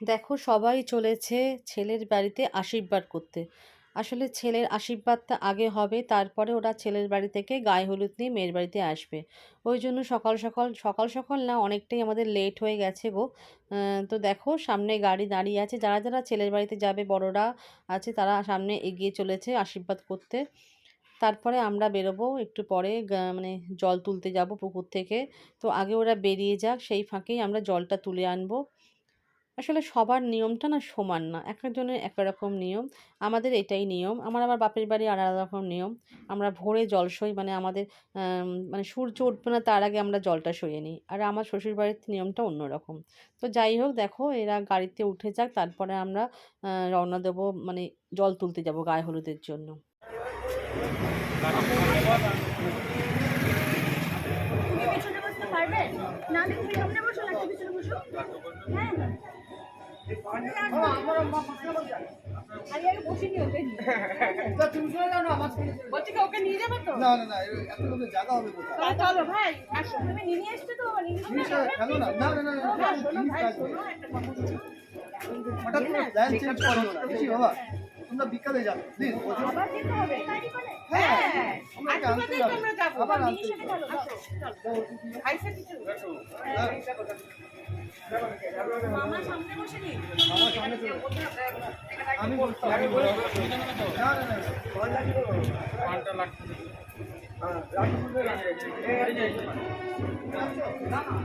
দেখো সবাই চলেছে ছেলের বাড়িতে আশীর্বাদ করতে। আসলে ছেলের আশীর্বাদটা আগে হবে, তারপরে ওরা ছেলের বাড়ি থেকে গায়ে হলুদ নিয়ে মেয়ের বাড়িতে আসবে। ওই জন্য সকাল সকাল সকাল সকাল না, অনেকটাই আমাদের লেট হয়ে গেছে গো। তো দেখো সামনে গাড়ি দাঁড়িয়ে আছে, যারা যারা ছেলের বাড়িতে যাবে, বড়রা আছে, তারা সামনে এগিয়ে চলেছে আশীর্বাদ করতে। তারপরে আমরা বেরোবো, একটু পরে মানে জল তুলতে যাব পুকুর থেকে। তো আগে ওরা বেরিয়ে যাক, সেই ফাঁকেই আমরা জলটা তুলে আনব। আসলে সবার নিয়মটা না সমান না। এক একজনের এক রকম নিয়ম। আমাদের এটাই নিয়ম। আমার আবার বাপের বাড়ি আলাদা রকম নিয়ম। আমরা ভোরে জল সই মানে আমাদের মানে সূর্য উঠবে না তার আগে আমরা জলটা সইয়ে নিই। আর আমার শ্বশুর বাড়ির নিয়মটা অন্যরকম তো যাই হোক, দেখো, এরা গাড়িতে উঠে যাক, তারপরে আমরা রওনা দেবো মানে জল তুলতে যাব গায়ে হলুদের জন্য। না সামনে বসো না বসো। হ্যাঁ। হঠাৎ করে প্ল্যান চেঞ্জ করো না? বাবা? তোমরা বিকালে যাবে প্লিজ আবার যেতে হবে হ্যাঁ হ্যাঁ বাদেই যাব। তোমরা যাব আবার নিয়ে আনতে চলো আইসা কিছু মামা সামনে বসে নি আমার সামনে চলে আমি বলছি আমি বলছি না না না দাও, দাও, দাও।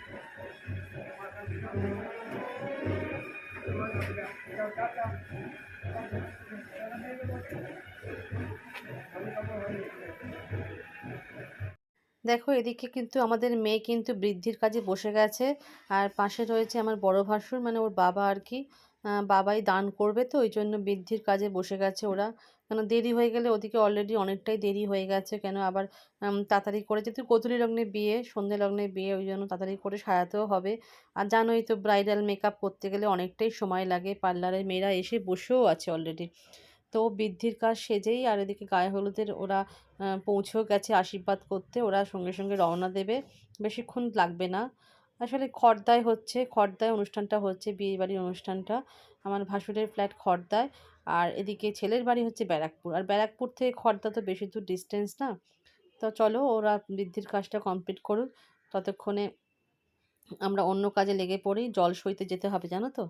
দেখো, এদিকে কিন্তু আমাদের মেয়ে কিন্তু বৃদ্ধির কাজে বসে গেছে। আর পাশে রয়েছে আমার বড় ভাসুর মানে ওর বাবা আর কি। বাবাই দান করবে তো, ওই জন্য বৃদ্ধির কাজে বসে গেছে ওরা। কেন দেরি হয়ে গেলে ওদিকে অলরেডি অনেকটাই দেরি হয়ে গেছে। কেন আবার তাড়াতাড়ি করে যেহেতু গোধূলি লগ্নে বিয়ে, সন্ধে লগ্নে বিয়ে, ওই জন্য তাড়াতাড়ি করে সাজাতেও হবে। আর জানোই তো ব্রাইডাল মেকআপ করতে গেলে অনেকটাই সময় লাগে। পার্লারের মেয়েরা এসে বসেও আছে অলরেডি তো বৃদ্ধির কাজ সেজেই আর এদিকে গায়ে হলুদের ওরা পৌঁছেও গেছে আশীর্বাদ করতে। ওরা সঙ্গে সঙ্গে রওনা দেবে। বেশিক্ষণ লাগবে না। আসলে খর্দায় হচ্ছে, খর্দায় অনুষ্ঠানটা হচ্ছে, বিয়েবাড়ির অনুষ্ঠানটা। আমার ভাসুরের ফ্ল্যাট খর্দায়, আর এদিকে ছেলের বাড়ি হচ্ছে ব্যারাকপুর। আর ব্যারাকপুর থেকে খর্দা তো বেশি দূর ডিস্টেন্স না। তো চলো ওরা বৃদ্ধির কাজটা কমপ্লিট করুক। ততক্ষণে আমরা অন্য কাজে লেগে পড়ি। জল সইতে যেতে হবে, জানো তো?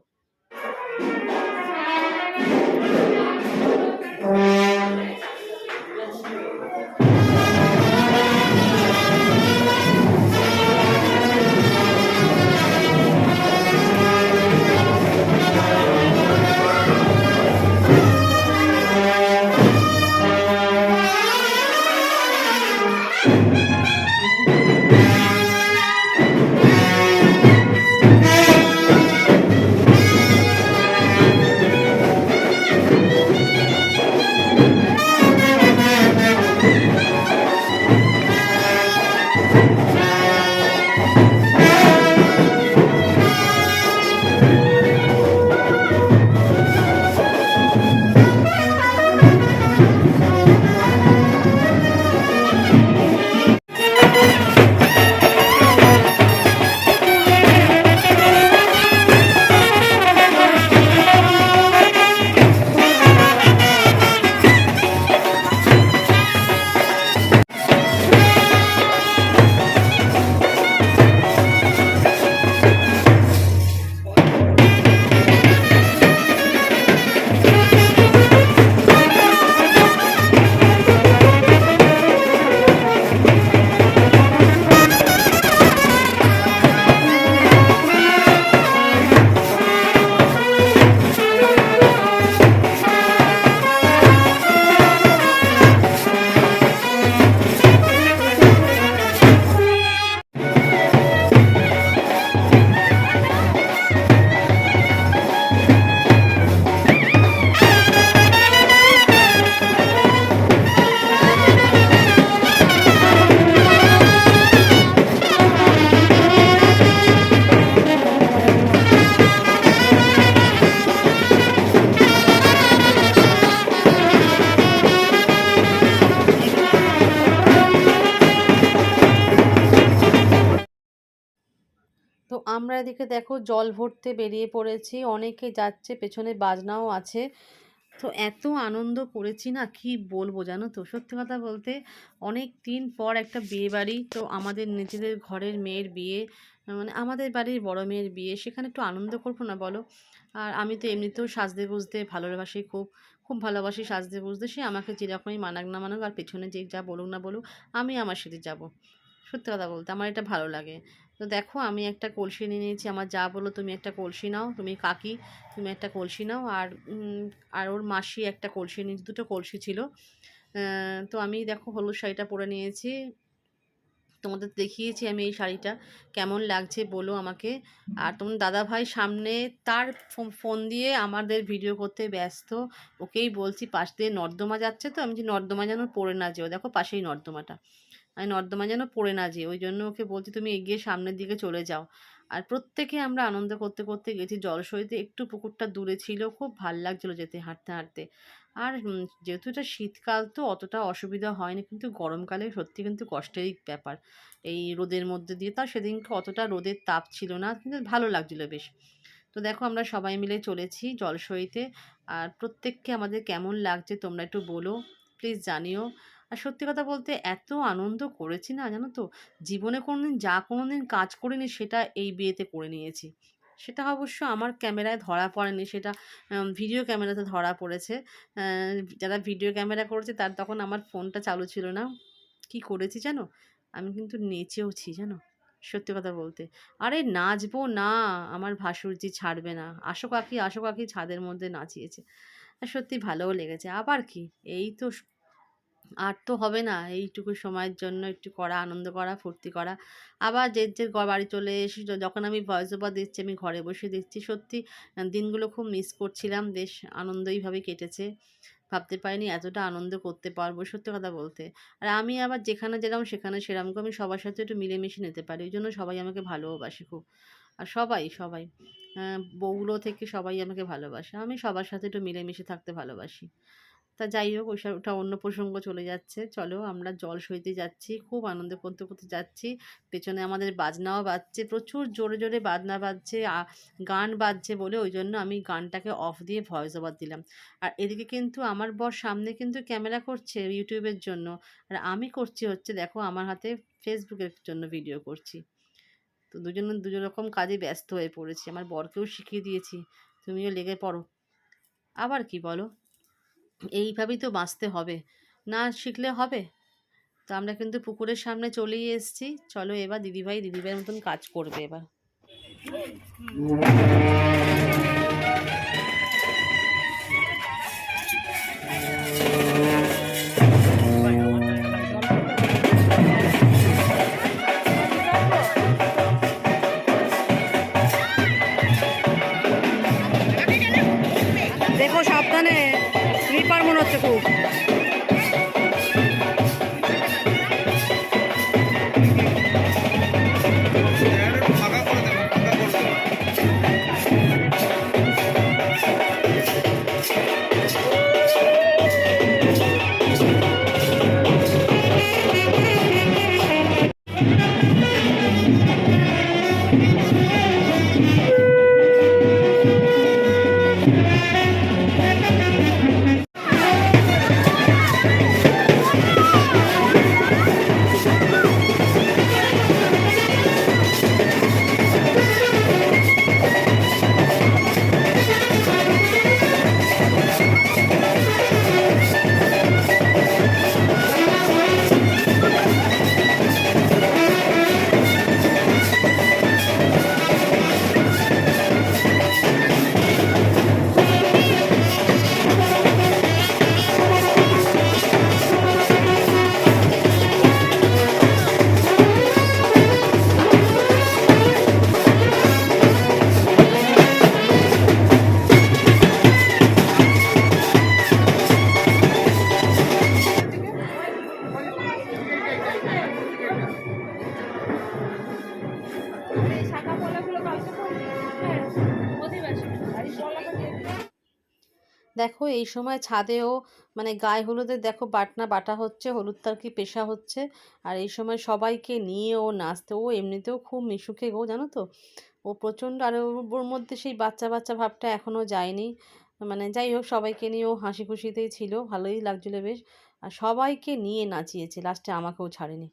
আমরা এদিকে দেখো জল ভরতে বেরিয়ে পড়েছি, অনেকে যাচ্ছে, পেছনে বাজনাও আছে। তো এত আনন্দ করেছি না, কি বলব জানো তো? সত্যি কথা বলতে অনেক দিন পর একটা বিয়ে বাড়ি, তো আমাদের নিজেদের ঘরের মেয়ের বিয়ে মানে আমাদের বাড়ির বড় মেয়ের বিয়ে, সেখানে একটু আনন্দ করব না বলো? আর আমি তো এমনিতেও সাজতে গুজতে ভালোবাসি খুব খুব ভালোবাসি সাজতে গুজতে, সে আমাকে যেরকমই মানাক না মানাক, আর পেছনে যে যা বলুক না বলুক, আমি আমার সাথে যাব। সত্যি কথা বলতে আমার এটা ভালো লাগে। তো দেখো আমি একটা কলসি নিয়ে নিয়েছি, আমার যা বলো তুমি একটা কলসি নাও, তুমি কাকি, তুমি একটা কলসি নাও। আর আর ওর মাসি একটা কলসি নিয়েছি দুটো কলসি ছিল। তো আমি দেখো হলুদ শাড়িটা পরে নিয়েছি। তোমাদের দেখিয়েছি আমি এই শাড়িটা, কেমন লাগছে বলো আমাকে। আর তোমার দাদা ভাই সামনে তার ফোন দিয়ে আমাদের ভিডিও করতে ব্যস্ত। ওকেই বলছি, পাশ দিয়ে নর্দমা যাচ্ছে তো? আমি যে নর্দমা যেন পড়ে না যেও। দেখো পাশেই নর্দমাটা। আমি নর্দমা যেন পড়ে না যেয়ে। ওই জন্য ওকে বলছি, তুমি এগিয়ে সামনের দিকে চলে যাও। আর প্রত্যেকে আমরা আনন্দ করতে করতে গেছি জলসইতে একটু পুকুরটা দূরে ছিল, খুব ভালো লাগছিল যেতে হাঁটতে হাঁটতে। আর যেহেতু এটা শীতকাল তো অতটা অসুবিধা হয়নি, কিন্তু গরমকালে সত্যি কিন্তু কষ্টেরই ব্যাপার। এই রোদের মধ্যে দিয়ে তাও সেদিনকে অতটা রোদের তাপ ছিল না, কিন্তু ভালো লাগছিল বেশ। তো দেখো আমরা সবাই মিলে চলেছি জলসইতে আর প্রত্যেককে আমাদের কেমন লাগছে তোমরা একটু বলো, প্লিজ জানিও। আর সত্যি কথা বলতে এত আনন্দ করেছি না জানো তো? জীবনে কোনোদিন যা কোনোদিন কাজ করিনি সেটা এই বিয়েতে করে নিয়েছি। সেটা অবশ্য আমার ক্যামেরায় ধরা পড়েনি, সেটা ভিডিও ক্যামেরাতে ধরা পড়েছে। যারা ভিডিও ক্যামেরা করেছে তার তখন আমার ফোনটা চালু ছিল না। কি করেছি জানো? আমি কিন্তু নেচেওছি জানো? সত্যি কথা বলতে। আরে নাচবো না, আমার ভাসুরজি ছাড়বে না। আশো কাকি আশো কাকি ছাদের মধ্যে নাচিয়েছে। সত্যি ভালোও লেগেছে। আবার কি? এই তো আর তো হবে না, এইটুকু সময়ের জন্য একটু করা, আনন্দ করা, ফুর্তি করা। আবার যে যে বাড়ি চলে এসে যখন আমি ভয়েস ওভার দিচ্ছি, আমি ঘরে বসে দিচ্ছি, সত্যি দিনগুলো খুব মিস করছিলাম, বেশ আনন্দইভাবে কেটেছে। ভাবতে পারিনি এতটা আনন্দ করতে পারব, সত্যি কথা বলতে। আর আমি আবার যেখানে যেরকম সেখানে সেরকম আমি সবার সাথে একটু মিলেমিশে নিতে পারি, ওই জন্য সবাই আমাকে ভালোবাসে খুব। আর সবাই সবাই বউগুলো থেকে সবাই আমাকে ভালোবাসে, আমি সবার সাথে একটু মিলেমিশে থাকতে ভালোবাসি। তা যাই হোক ওইসব ওটা অন্য প্রসঙ্গ চলে যাচ্ছে। চলো আমরা জল সইতে যাচ্ছি, খুব আনন্দ করতে করতে যাচ্ছি। পেছনে আমাদের বাজনাও বাজছে, প্রচুর জোরে জোরে বাজনা বাজছে গান বাজছে বলে ওই জন্য আমি গানটাকে অফ দিয়ে ভয়েস ওভার দিলাম। আর এদিকে কিন্তু আমার বর সামনে কিন্তু ক্যামেরা করছে ইউটিউবের জন্য। আর আমি করছি হচ্ছে, দেখো আমার হাতে ফেসবুকের জন্য ভিডিও করছি। তো দুজনে, দুজন রকম কাজে ব্যস্ত হয়ে পড়েছি। আমার বরকেও শিখিয়ে দিয়েছি। তুমিও লেগে পড়ো। আবার কি বলো? এইভাবেই তো বাঁচতে হবে। না শিখলে হবে? তো আমরা কিন্তু পুকুরের সামনে চলেই এসেছি। চলো এবার দিদিভাই দিদিভাইয়ের মতন কাজ করবে এবার। দেখো এই সময় ছাদেও মানে গায়ে হলুদের দেখো বাটনা বাটা হচ্ছে, হলুদ তার কি পেশা হচ্ছে। আর এই সময় সবাইকে নিয়ে ও নাচতে, ও এমনিতেও খুব মিশুকে গো, জানো তো? ও প্রচণ্ড, আর ওর মধ্যে সেই বাচ্চা বাচ্চা ভাবটা এখনও যায়নি। মানে যাই হোক, সবাইকে নিয়ে ও হাসি খুশিতেই ছিল, ভালোই লাগছিল বেশ। আর সবাইকে নিয়ে নাচিয়েছে লাস্টে আমাকেও ছাড়েনি।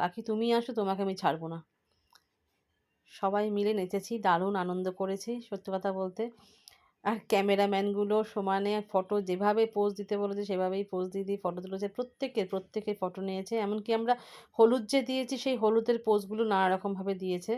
কাকি তুমি আসো, তোমাকে আমি ছাড়বো না। সবাই মিলে নেচেছি, দারুণ আনন্দ করেছি, সত্য কথা বলতে। আর ক্যামেরাম্যানগুলো সমানে ফটো যেভাবে পোজ দিতে বলেছে, সেভাবেই পোজ দিয়ে দিয়ে ফটো তুলেছে। প্রত্যেকের প্রত্যেকের ফটো নিয়েছে। এমনকি আমরা হলুদ যে দিয়েছি, সেই হলুদের পোজগুলো নানা রকমভাবে দিয়েছে।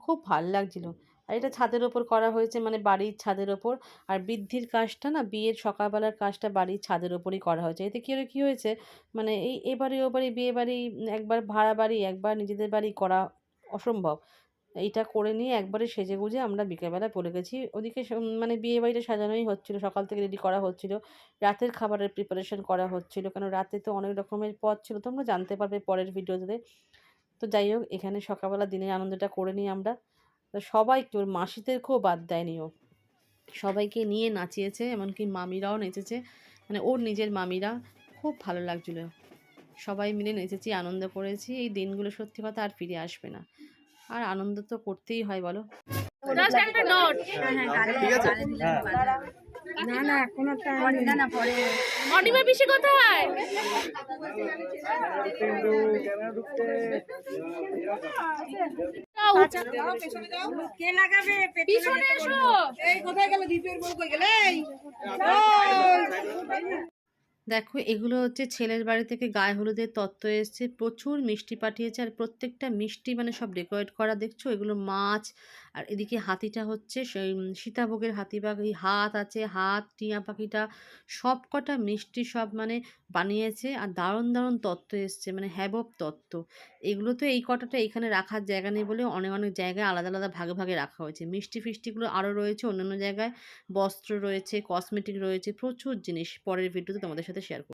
খুব ভালো লাগছিল। আর এটা ছাদের ওপর করা হয়েছে মানে বাড়ির ছাদের ওপর। আর বৃদ্ধির কাজটা না, বিয়ের সকালবেলার কাজটা বাড়ির ছাদের ওপরই করা হয়েছে। এতে কী কী হয়েছে? মানে এই এবারে ও বাড়ি, বিয়ে বাড়ি, একবার ভাড়া বাড়ি, একবার নিজেদের বাড়ি করা অসম্ভব। এইটা করে নিয়ে একবারে সেজে গুজে আমরা বিকেলবেলা পড়ে গেছি। ওদিকে মানে বিয়ে বাড়িটা সাজানোই হচ্ছিল, সকাল থেকে রেডি করা হচ্ছিল। রাতের খাবারের প্রিপারেশন করা হচ্ছিল, কেন রাতে তো অনেক রকমের পথ ছিল, তোমরা জানতে পারবে পরের ভিডিওতে তো যাই হোক, এখানে সকালবেলা দিনের আনন্দটা করে নিই আমরা। সবাইকে ওর মাসিদেরকেও বাদ দেয়নি ও। সবাইকে নিয়ে নাচিয়েছে, এমনকি মামিরাও নেচেছে। মানে ওর নিজের মামিরা, খুব ভালো লাগছিল। সবাই মিলে নেচেছি, আনন্দ করেছি। এই দিনগুলো সত্যি কথা আর ফিরে আসবে না। আর আনন্দ তো করতেই হয় বলো। জাস্ট একটা নোট ঠিক আছে না না এখনও পরে না না পরে। অনিমা পিসি কোথায়? কে লাগাবে? পিছনে এসো। এই কোথায় গেল? দ্বীপের বউ কই গেলে? এই দেখো, এগুলো হচ্ছে ছেলের বাড়ি থেকে গায়ে হলুদের তত্ত্ব এসছে। প্রচুর মিষ্টি পাঠিয়েছে আর প্রত্যেকটা মিষ্টি মানে সব ডেকোরেট করা দেখছ? এগুলো মাছ আর এদিকে হাতিটা হচ্ছে সেই সীতাভোগের হাতি পাখি হাত আছে, হাত, টিয়া পাখিটা, সব কটা মিষ্টি সব মানে বানিয়েছে আর দারুণ দারুণ তত্ত্ব এসছে মানে হ্যাবব তত্ত্ব। এগুলো তো এই কটাটা এখানে রাখার জায়গা নেই বলে অনেক অনেক জায়গায় আলাদা আলাদা, ভাগে ভাগে রাখা হয়েছে। মিষ্টি ফিষ্টিগুলো আরও রয়েছে, অন্যান্য জায়গায় বস্ত্র রয়েছে কসমেটিক রয়েছে, প্রচুর জিনিস। পরের ভিডিওতে তোমাদের সাথে শেয়ার করব